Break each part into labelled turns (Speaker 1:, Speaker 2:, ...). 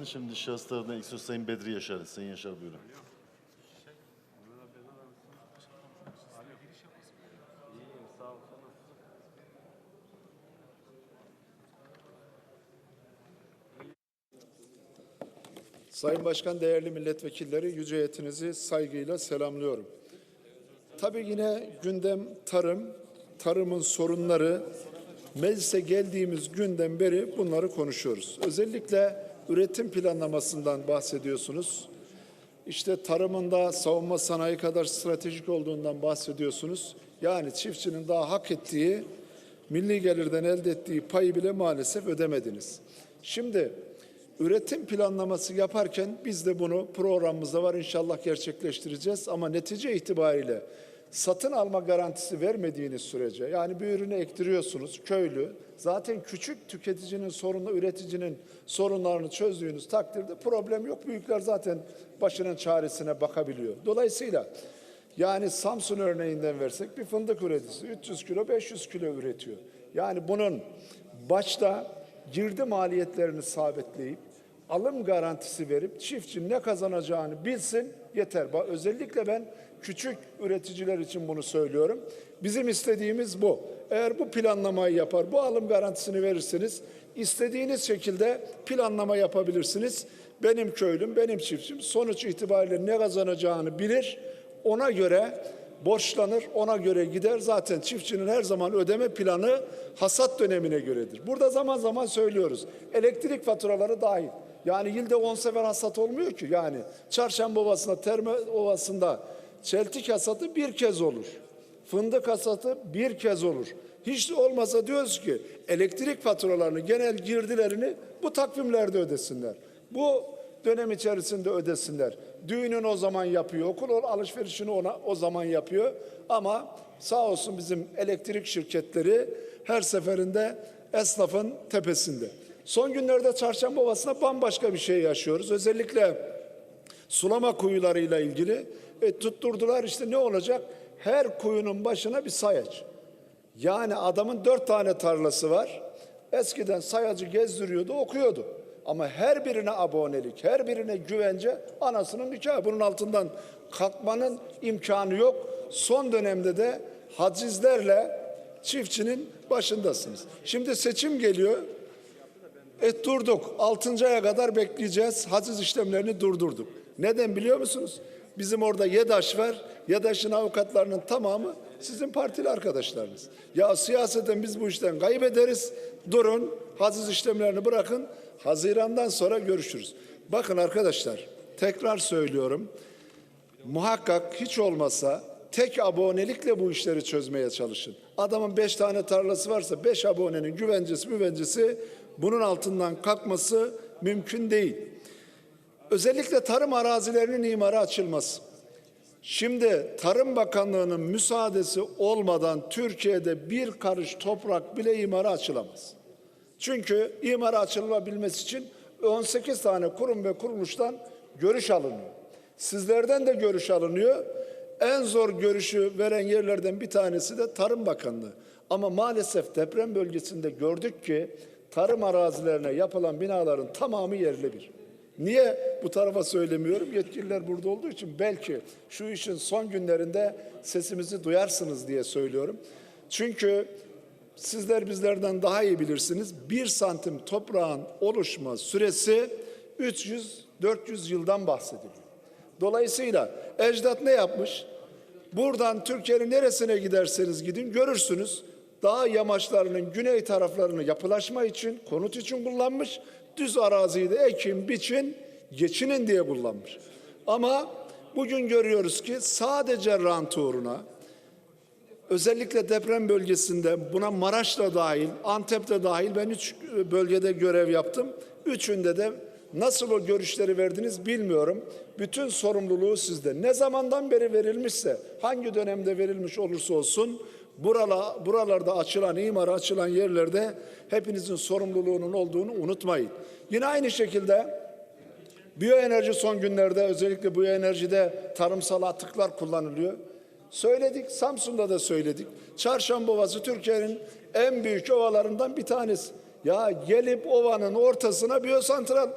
Speaker 1: cevabını. Şimdi şahıslardan ilk söz Sayın Bedri Yaşar. Sayın Yaşar buyurun.
Speaker 2: Sayın Başkan, değerli milletvekilleri, yüce heyetinizi saygıyla selamlıyorum. Tabii yine gündem tarım, tarımın sorunları, meclise geldiğimiz günden beri bunları konuşuyoruz. Özellikle üretim planlamasından bahsediyorsunuz. İşte tarımında savunma sanayi kadar stratejik olduğundan bahsediyorsunuz. Yani çiftçinin daha hak ettiği, milli gelirden elde ettiği payı bile maalesef ödemediniz. Şimdi üretim planlaması yaparken biz de bunu programımızda var inşallah gerçekleştireceğiz ama netice itibariyle satın alma garantisi vermediğiniz sürece yani bir ürünü ektiriyorsunuz köylü zaten küçük tüketicinin sorunu üreticinin sorunlarını çözdüğünüz takdirde problem yok. Büyükler zaten başının çaresine bakabiliyor. Dolayısıyla yani Samsun örneğinden versek bir fındık üreticisi 300 kilo 500 kilo üretiyor. Yani bunun başta girdi maliyetlerini sabitleyip alım garantisi verip çiftçi ne kazanacağını bilsin yeter. Özellikle ben küçük üreticiler için bunu söylüyorum. Bizim istediğimiz bu. Eğer bu planlamayı yapar, bu alım garantisini verirseniz istediğiniz şekilde planlama yapabilirsiniz. Benim köylüm, benim çiftçim sonuç itibariyle ne kazanacağını bilir. Ona göre borçlanır, ona göre gider. Zaten çiftçinin her zaman ödeme planı hasat dönemine göredir. Burada zaman zaman söylüyoruz. Elektrik faturaları dahil. Yani yılda 10 sefer hasat olmuyor ki. Yani Çarşamba Ovası'nda, Terme Ovası'nda çeltik hasatı bir kez olur. Fındık hasatı bir kez olur. Hiç de olmasa diyoruz ki elektrik faturalarını, genel girdilerini bu takvimlerde ödesinler. Bu dönem içerisinde ödesinler. Düğünün o zaman yapıyor, okul alışverişini ona o zaman yapıyor. Ama sağ olsun bizim elektrik şirketleri her seferinde esnafın tepesinde. Son günlerde Çarşamba Ovası'nda bambaşka bir şey yaşıyoruz. Özellikle sulama kuyularıyla ilgili e, tutturdular işte ne olacak? Her kuyunun başına bir sayaç. Yani adamın dört tane tarlası var. Eskiden sayacı gezdiriyordu, okuyordu. Ama her birine abonelik, her birine güvence anasının nikahı. Bunun altından kalkmanın imkanı yok. Son dönemde de hacizlerle çiftçinin başındasınız. Şimdi seçim geliyor. Et durduk. Altıncı aya kadar bekleyeceğiz. Haciz işlemlerini durdurduk. Neden biliyor musunuz? Bizim orada YEDAŞ var. YEDAŞ'ın avukatlarının tamamı sizin partili arkadaşlarınız. Ya siyaseten biz bu işten kaybederiz. Durun. Haciz işlemlerini bırakın. Hazirandan sonra görüşürüz. Bakın arkadaşlar tekrar söylüyorum. Muhakkak hiç olmasa tek abonelikle bu işleri çözmeye çalışın. Adamın beş tane tarlası varsa beş abonenin güvencesi güvencesi bunun altından kalkması mümkün değil. Özellikle tarım arazilerinin imara açılması. Şimdi Tarım Bakanlığı'nın müsaadesi olmadan Türkiye'de bir karış toprak bile imara açılamaz. Çünkü imara açılabilmesi için 18 tane kurum ve kuruluştan görüş alınıyor. Sizlerden de görüş alınıyor. En zor görüşü veren yerlerden bir tanesi de Tarım Bakanlığı. Ama maalesef deprem bölgesinde gördük ki tarım arazilerine yapılan binaların tamamı yerle bir. Niye bu tarafa söylemiyorum? Yetkililer burada olduğu için belki şu işin son günlerinde sesimizi duyarsınız diye söylüyorum. Çünkü sizler bizlerden daha iyi bilirsiniz. Bir santim toprağın oluşma süresi 300-400 yıldan bahsediliyor. Dolayısıyla ecdat ne yapmış? Buradan Türkiye'nin neresine giderseniz gidin görürsünüz. Dağ yamaçlarının güney taraflarını yapılaşma için, konut için kullanmış. Düz araziyi de ekin, biçin, geçinin diye kullanmış. Ama bugün görüyoruz ki sadece rant uğruna, özellikle deprem bölgesinde buna Maraş'ta dahil, Antep'te dahil ben üç bölgede görev yaptım. Üçünde de nasıl o görüşleri verdiniz bilmiyorum. Bütün sorumluluğu sizde. Ne zamandan beri verilmişse, hangi dönemde verilmiş olursa olsun burala, buralarda açılan, imara açılan yerlerde hepinizin sorumluluğunun olduğunu unutmayın. Yine aynı şekilde Biyoenerji son günlerde özellikle biyoenerjide tarımsal atıklar kullanılıyor. Söyledik, Samsun'da da söyledik. Çarşamba Ovası Türkiye'nin en büyük ovalarından bir tanesi. Ya gelip ovanın ortasına biyosantral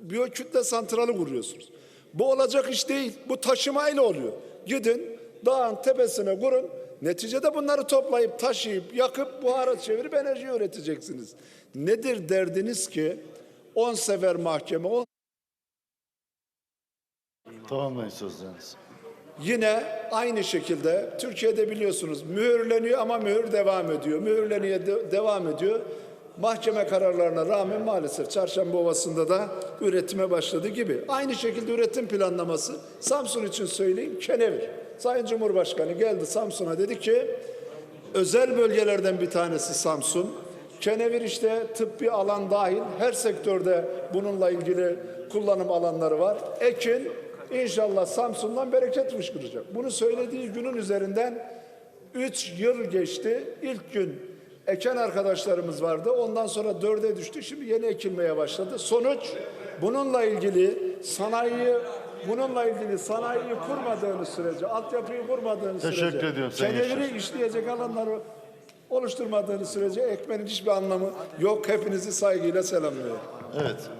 Speaker 2: biyokütle santralı kuruyorsunuz. Bu olacak iş değil. Bu taşımayla oluyor. Gidin dağın tepesine kurun. Neticede bunları toplayıp taşıyıp yakıp buhara çevirip enerji üreteceksiniz. Nedir derdiniz ki 10 sefer mahkeme on
Speaker 1: Tamamlayın sözlerinizi.
Speaker 2: Yine aynı şekilde Türkiye'de biliyorsunuz mühürleniyor ama mühür devam ediyor. Mühürleniyor de- devam ediyor. Mahkeme kararlarına rağmen maalesef Çarşamba Ovası'nda da üretime başladı gibi. Aynı şekilde üretim planlaması Samsun için söyleyeyim kenevir. Sayın Cumhurbaşkanı geldi Samsun'a dedi ki özel bölgelerden bir tanesi Samsun. Kenevir işte tıbbi alan dahil her sektörde bununla ilgili kullanım alanları var. Ekin inşallah Samsun'dan bereket fışkıracak. Bunu söylediği günün üzerinden 3 yıl geçti. İlk gün eken arkadaşlarımız vardı. Ondan sonra dörde düştü. Şimdi yeni ekilmeye başladı. Sonuç bununla ilgili sanayiyi bununla ilgili sanayiyi kurmadığınız sürece, altyapıyı kurmadığınız
Speaker 1: Teşekkür
Speaker 2: sürece,
Speaker 1: ediyorum Sayın Yaşar.
Speaker 2: işleyecek alanları oluşturmadığınız sürece ekmenin hiçbir anlamı yok. Hepinizi saygıyla selamlıyorum.
Speaker 1: Evet.